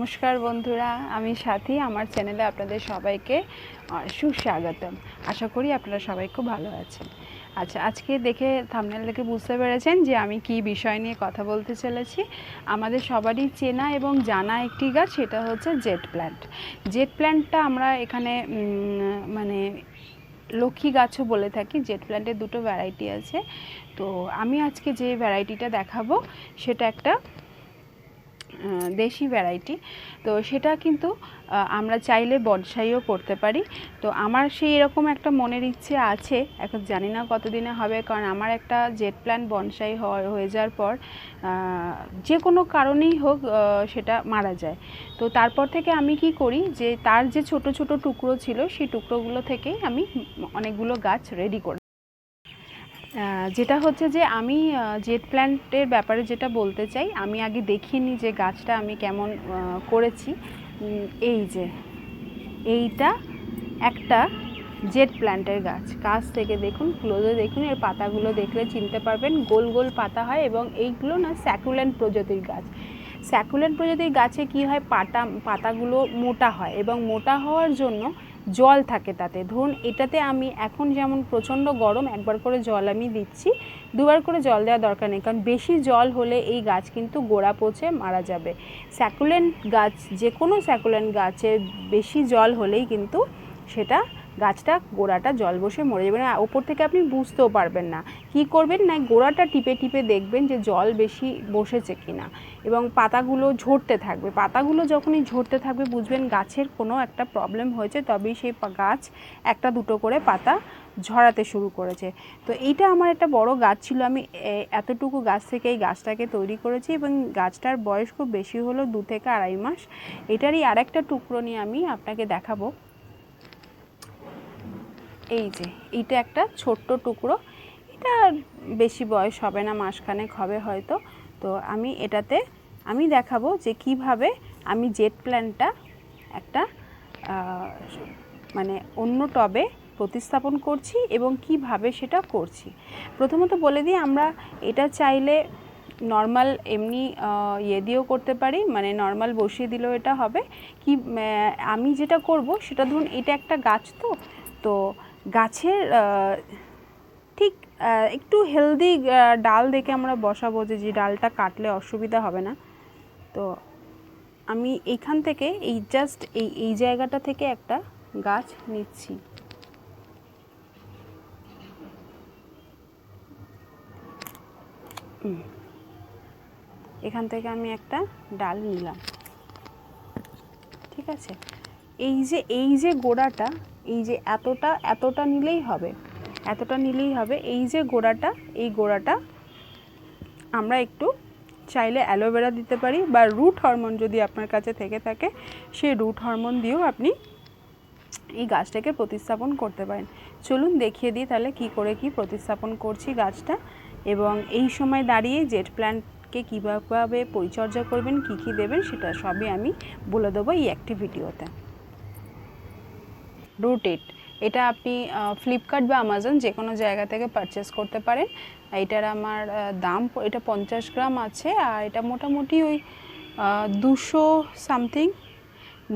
নমস্কার বন্ধুরা, আমি সাথী, আমার চ্যানেলে আপনাদের সবাইকে সুস্বাগতম। আশা করি আপনারা সবাই খুব ভালো আছেন। আচ্ছা আজকে দেখে থামনেল দেখে বুঝতে পেরেছেন যে আমি কি বিষয় নিয়ে কথা বলতে চলেছি। আমাদের সবারই চেনা এবং জানা একটি গাছ, সেটা হচ্ছে জেট প্ল্যান্ট জেট প্ল্যান্টটা আমরা এখানে মানে লক্ষ্মী গাছও বলে থাকি। জেট প্ল্যান্টের দুটো ভ্যারাইটি আছে। তো আমি আজকে যে ভ্যারাইটিটা দেখাবো, সেটা একটা দেশি ভ্যারাইটি তো সেটা কিন্তু আমরা চাইলে বনসাইও করতে পারি। তো আমার সেই এরকম একটা মনের ইচ্ছে আছে, এখন জানি না কতদিনে হবে, কারণ আমার একটা জেট প্ল্যান বনসাই হয়ে যাওয়ার পর যে কোনো কারণেই হোক সেটা মারা যায়। তো তারপর থেকে আমি কি করি যে, তার যে ছোট ছোট টুকরো ছিল, সেই টুকরোগুলো থেকেই আমি অনেকগুলো গাছ রেডি করি যেটা হচ্ছে যে আমি জেট প্ল্যান্টের ব্যাপারে যেটা বলতে চাই, আমি আগে দেখিয়ে নিই যে গাছটা আমি কেমন করেছি। এই যে, এইটা একটা জেট প্ল্যান্টের গাছ। কাছ থেকে দেখুন ক্লোজে দেখুন, এর পাতাগুলো দেখলে চিনতে পারবেন। গোল গোল পাতা হয় এবং এইগুলো না স্যাকুলেন্ট প্রজাতির গাছ। স্যাকুলেন্ট প্রজাতির গাছে কি হয়? পাতা, পাতাগুলো মোটা হয় এবং মোটা হওয়ার জন্য জল থাকে তাতে। ধরুন এটাতে আমি এখন যেমন প্রচণ্ড গরম, একবার করে জল আমি দিচ্ছি। দুবার করে জল দেওয়া দরকার নেই, কারণ বেশি জল হলে এই গাছ কিন্তু গোড়া পচে মারা যাবে। স্যাকুলেন্ট গাছ যে কোনো স্যাকুলেন্ট গাছে বেশি জল হলেই কিন্তু সেটা গাছটা গোড়াটা জল বসে মরে যাবে না। ওপর থেকে আপনি বুঝতেও পারবেন না কি করবেন, না গোড়াটা টিপে টিপে দেখবেন যে জল বেশি বসেছে কি না এবং পাতাগুলো ঝরতে থাকবে। পাতাগুলো যখনই ঝরতে থাকবে, বুঝবেন গাছের কোনো একটা প্রবলেম হয়েছে, তবেই সেই গাছ একটা দুটো করে পাতা ঝরাতে শুরু করেছে। তো এইটা আমার একটা বড় গাছ ছিল। আমি এতটুকু গাছ থেকে এই গাছটাকে তৈরি করেছি এবং গাছটার বয়স খুব বেশি হলো দু থেকে আড়াই মাস। এটারই আরেকটা টুকরো নিয়ে আমি আপনাকে দেখাবো। এই যে, এইটা একটা ছোট্ট টুকরো। এটা বেশি বয়স হবে না, মাসখানেক হবে হয়তো। তো আমি এটাতে, আমি দেখাবো যে কীভাবে আমি জেট প্ল্যানটা একটা মানে অন্য টবে প্রতিস্থাপন করছি এবং কীভাবে সেটা করছি। প্রথমত বলে দিই, আমরা এটা চাইলে নর্মাল এমনি ইয়ে দিয়েও করতে পারি মানে নর্মাল বসিয়ে দিলেও এটা হবে। কি আমি যেটা করব, সেটা ধরুন এটা একটা গাছ তো তো গাছের ঠিক একটু হেলদি ডাল দেখে আমরা বসাবো যে যে ডালটা কাটলে অসুবিধা হবে না। তো আমি এইখান থেকে এই জাস্ট এই এই জায়গাটা থেকে একটা গাছ নিচ্ছি। এখান থেকে আমি একটা ডাল নিলাম। ঠিক আছে? এই যে এই যে গোড়াটা এই যে এতটা এতটা নিলেই হবে। এতটা নিলেই হবে। এই যে গোড়াটা, এই গোড়াটা আমরা একটু চাইলে অ্যালোভেরা দিতে পারি বা রুট হরমোন যদি আপনার কাছে থেকে থাকে, সেই রুট হরমোন দিয়েও আপনি এই গাছটাকে প্রতিস্থাপন করতে পারেন। চলুন দেখিয়ে দিই তাহলে কি করে কি প্রতিস্থাপন করছি গাছটা। এবং এই সময় দাঁড়িয়ে জেট প্ল্যান্টকে কীভাবে পরিচর্যা করবেন, কী কী দেবেন, সেটা সবই আমি বলে দেবো এই একটি ভিডিওতে। রুটেড এটা আপনি ফ্লিপকার্ট বা আমাজন যে কোনো জায়গা থেকে পারচেস করতে পারেন। এটার আমার দাম, এটা পঞ্চাশ গ্রাম আছে আর এটা মোটামুটি ওই দুশো সামথিং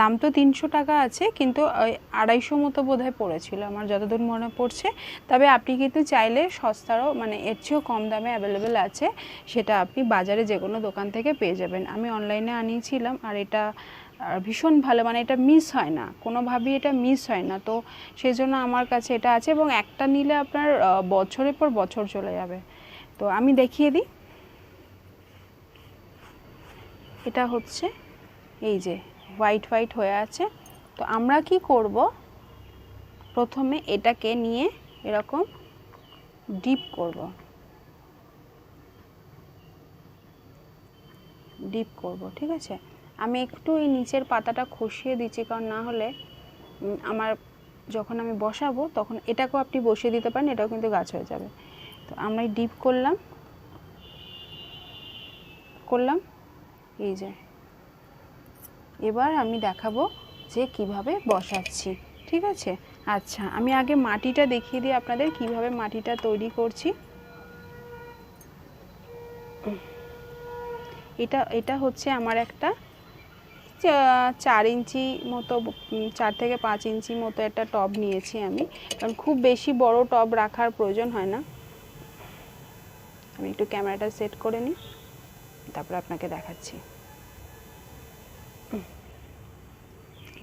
দাম তো তিনশো টাকা আছে কিন্তু ওই আড়াইশো মতো বোধ হয় পড়েছিল আমার যতদূর মনে পড়ছে। তবে আপনি কিন্তু চাইলে সস্তারও মানে এর চেয়েও কম দামে অ্যাভেলেবেল আছে, সেটা আপনি বাজারে যে কোনো দোকান থেকে পেয়ে যাবেন। আমি অনলাইনে আনিয়েছিলাম আর এটা আহ, ভীষণ ভালো মানে এটা মিস হয় না কোনোভাবেই এটা মিস হয় না। তো সেই জন্য আমার কাছে এটা আছে এবং একটা নিলে আপনার বছরের পর বছর চলে যাবে। তো আমি দেখিয়ে দিই। এটা হচ্ছে এই যে হোয়াইট হোয়াইট হয়ে আছে। তো আমরা কি করব? প্রথমে এটাকে নিয়ে এরকম ডিপ করব। ডিপ করব ঠিক আছে? আমি একটু এই নিচের পাতাটা খসিয়ে দিচ্ছি, কারণ না হলে আমার যখন আমি বসাবো, তখন এটাকেও আপনি বসিয়ে দিতে পারেন, এটাও কিন্তু গাছ হয়ে যাবে। তো আমরা ডিপ করলাম। করলাম। এই যে। এবার আমি দেখাবো যে কীভাবে বসাচ্ছি। ঠিক আছে? আচ্ছা আমি আগে মাটিটা দেখিয়ে দিই আপনাদের, কীভাবে মাটিটা তৈরি করছি। এটা এটা হচ্ছে আমার একটা চার ইঞ্চি মতো চার থেকে পাঁচ ইঞ্চি মতো একটা টব নিয়েছি আমি। কারণ খুব বেশি বড় টব রাখার প্রয়োজন হয় না। আমি একটু ক্যামেরাটা সেট করে নিই, তারপর আপনাকে দেখাচ্ছি।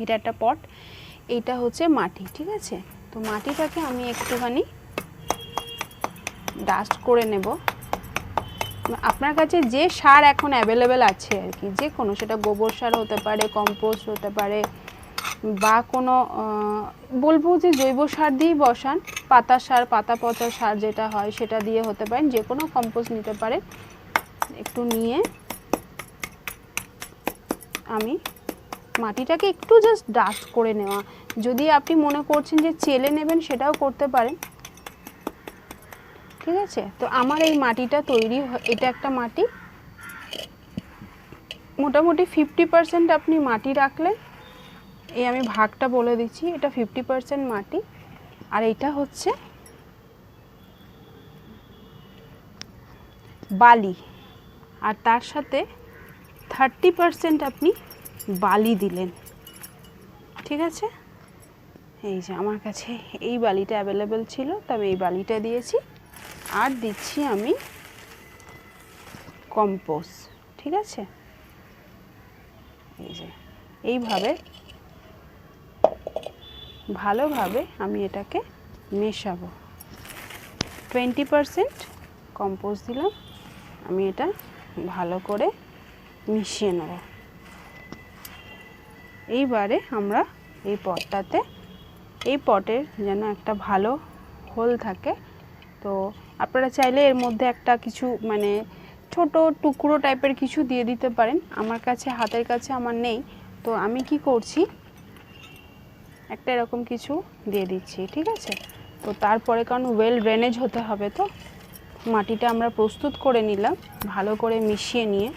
এটা একটা পট, এইটা হচ্ছে মাটি, ঠিক আছে? তো মাটিটাকে আমি একটুখানি ডাস্ট করে নেব। আপনার কাছে যে সার এখন অ্যাভেলেবেল আছে আর কি, যে কোনো, সেটা গোবর সার হতে পারে কম্পোস্ট হতে পারে, বা কোনো বলব যে জৈব সার দিয়েই বসান, পাতা সার, পাতা পচা সার যেটা হয় সেটা দিয়ে হতে পারেন, যে কোনো কম্পোস্ট নিতে পারে একটু নিয়ে আমি মাটিটাকে একটু জাস্ট ডাস্ট করে নেওয়া। যদি আপনি মনে করছেন যে চেলে নেবেন, সেটাও করতে পারেন। ঠিক আছে? তো আমার এই মাটিটা তৈরি এটা একটা মাটি। মোটামুটি ফিফটি পার্সেন্ট আপনি মাটি রাখলে এই আমি ভাগটা বলে দিচ্ছি, এটা ফিফটি পার্সেন্ট মাটি। আর এইটা হচ্ছে বালি। আর তার সাথে থার্টি পার্সেন্ট আপনি বালি দিলেন। ঠিক আছে? এই যে আমার কাছে এই বালিটা অ্যাভেলেবেল ছিল তবে এই বালিটা দিয়েছি। আর দিচ্ছি আমি কম্পোস্ট ঠিক আছে? এই যে, এইভাবে ভালোভাবে আমি এটাকে মেশাবো। টোয়েন্টি পারসেন্ট কম্পোস্ট দিলাম, আমি এটা ভালো করে মিশিয়ে নেব। এইবারে আমরা এই পটটাতে, এই পটের যেন একটা ভালো হোল থাকে, তো আপনারা চাইলে এর মধ্যে একটা কিছু মানে ছোট টুকরো টাইপের কিছু দিয়ে দিতে পারেন। আমার কাছে, হাতের কাছে আমার নেই। তো আমি কি করছি? একটা এরকম কিছু দিয়ে দিচ্ছি, ঠিক আছে? তো তারপরে কারণ ওয়েল ড্রেনেজ হতে হবে তো। মাটিটা আমরা প্রস্তুত করে নিলাম, ভালো করে মিশিয়ে নিয়ে।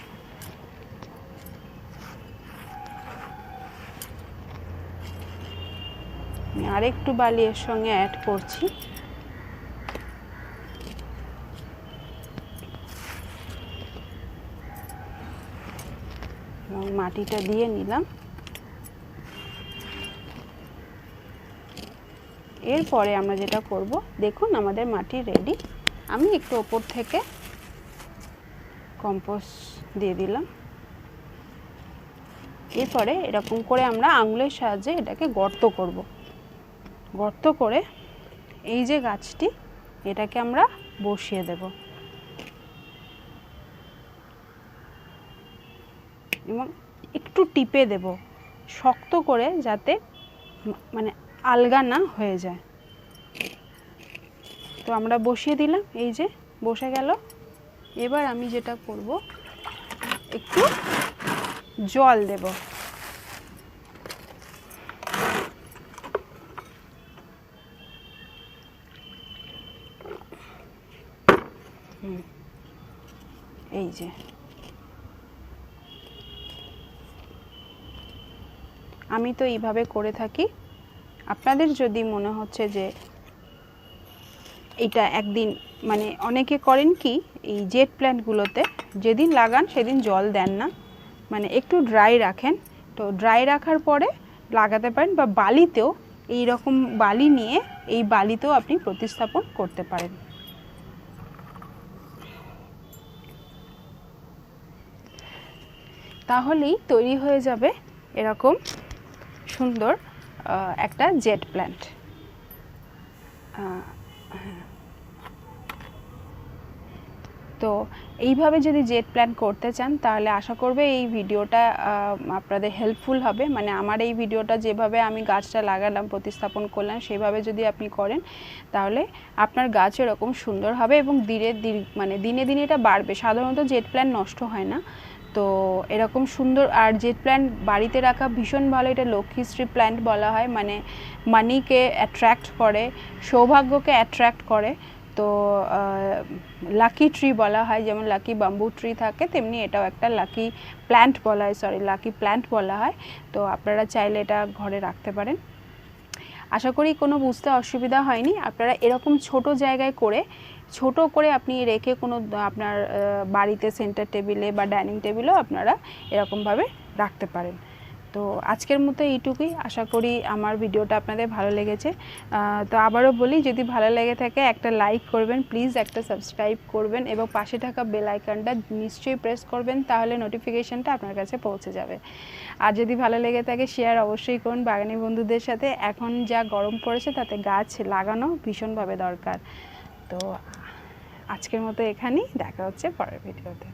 আরেকটু বালি এর সঙ্গে অ্যাড করছি। মাটিটা দিয়ে নিলাম। এরপরে আমরা যেটা করব, দেখুন আমাদের মাটি রেডি আমি একটু ওপর থেকে কম্পোস্ট দিয়ে দিলাম। এরপরে এরকম করে আমরা আঙুলের সাহায্যে এটাকে গর্ত করব। গর্ত করে এই যে গাছটি, এটাকে আমরা বসিয়ে দেব। এবং একটু টিপে দেব, শক্ত করে যাতে মানে আলগা না হয়ে যায়। তো আমরা বসিয়ে দিলাম, এই যে বসে গেল। এবার আমি যেটা করব, একটু জল দেব। এই যে। আমি তো এইভাবে করে থাকি। আপনাদের যদি মনে হচ্ছে যে এটা একদিন মানে অনেকে করেন কি, এই জেট প্ল্যান্টগুলোতে যেদিন লাগান সেদিন জল দেন না। মানে একটু ড্রাই রাখেন। তো ড্রাই রাখার পরে লাগাতে পারেন বা বালিতেও এই রকম বালি নিয়ে এই বালিতেও আপনি প্রতিস্থাপন করতে পারেন। তাহলেই তৈরি হয়ে যাবে এরকম সুন্দর একটা জেট প্ল্যান্ট। তো এইভাবে যদি জেট প্ল্যান করতে চান, তাহলে আশা করবে এই ভিডিওটা আপনাদের হেল্পফুল হবে। মানে আমার এই ভিডিওটা যেভাবে আমি গাছটা লাগালাম, প্রতিস্থাপন করলাম, সেভাবে যদি আপনি করেন, তাহলে আপনার গাছ এরকম সুন্দর হবে এবং ধীরে মানে দিনে দিনে এটা বাড়বে। সাধারণত জেট প্ল্যান নষ্ট হয় না। তো এরকম সুন্দর আর জেট প্ল্যান্ট বাড়িতে রাখা ভীষণ ভালো, এটা লক্ষ্মীশ্রী প্ল্যান্ট বলা হয় মানে মানিকে অ্যাট্রাক্ট করে, সৌভাগ্যকে অ্যাট্রাক্ট করে। তো লাকি ট্রি বলা হয়, যেমন লাকি বাম্বু ট্রি থাকে, তেমনি এটাও একটা লাকি প্ল্যান্ট বলা হয় সরি লাকি প্ল্যান্ট বলা হয়। তো আপনারা চাইলে এটা ঘরে রাখতে পারেন। আশা করি কোনো বুঝতে অসুবিধা হয়নি। আপনারা এরকম ছোট জায়গায় করে ছোট করে আপনি রেখে কোনো, আপনার বাড়িতে সেন্টার টেবিলে বা ডাইনিং টেবিলেও আপনারা এরকমভাবে রাখতে পারেন। তো আজকের মতো এইটুকুই। আশা করি আমার ভিডিওটা আপনাদের ভালো লেগেছে। তো আবারও বলি, যদি ভালো লেগে থাকে একটা লাইক করবেন প্লিজ একটা সাবস্ক্রাইব করবেন এবং পাশে থাকা বেল আইকনটা নিশ্চয়ই প্রেস করবেন, তাহলে নোটিফিকেশনটা আপনার কাছে পৌঁছে যাবে। আর যদি ভালো লেগে থাকে শেয়ার অবশ্যই করুন বাগানি বন্ধুদের সাথে। এখন যা গরম পড়েছে, তাতে গাছ লাগানো ভীষণভাবে দরকার। তো আজকের মতো এখানেই দেখা হচ্ছে পরের ভিডিওতে।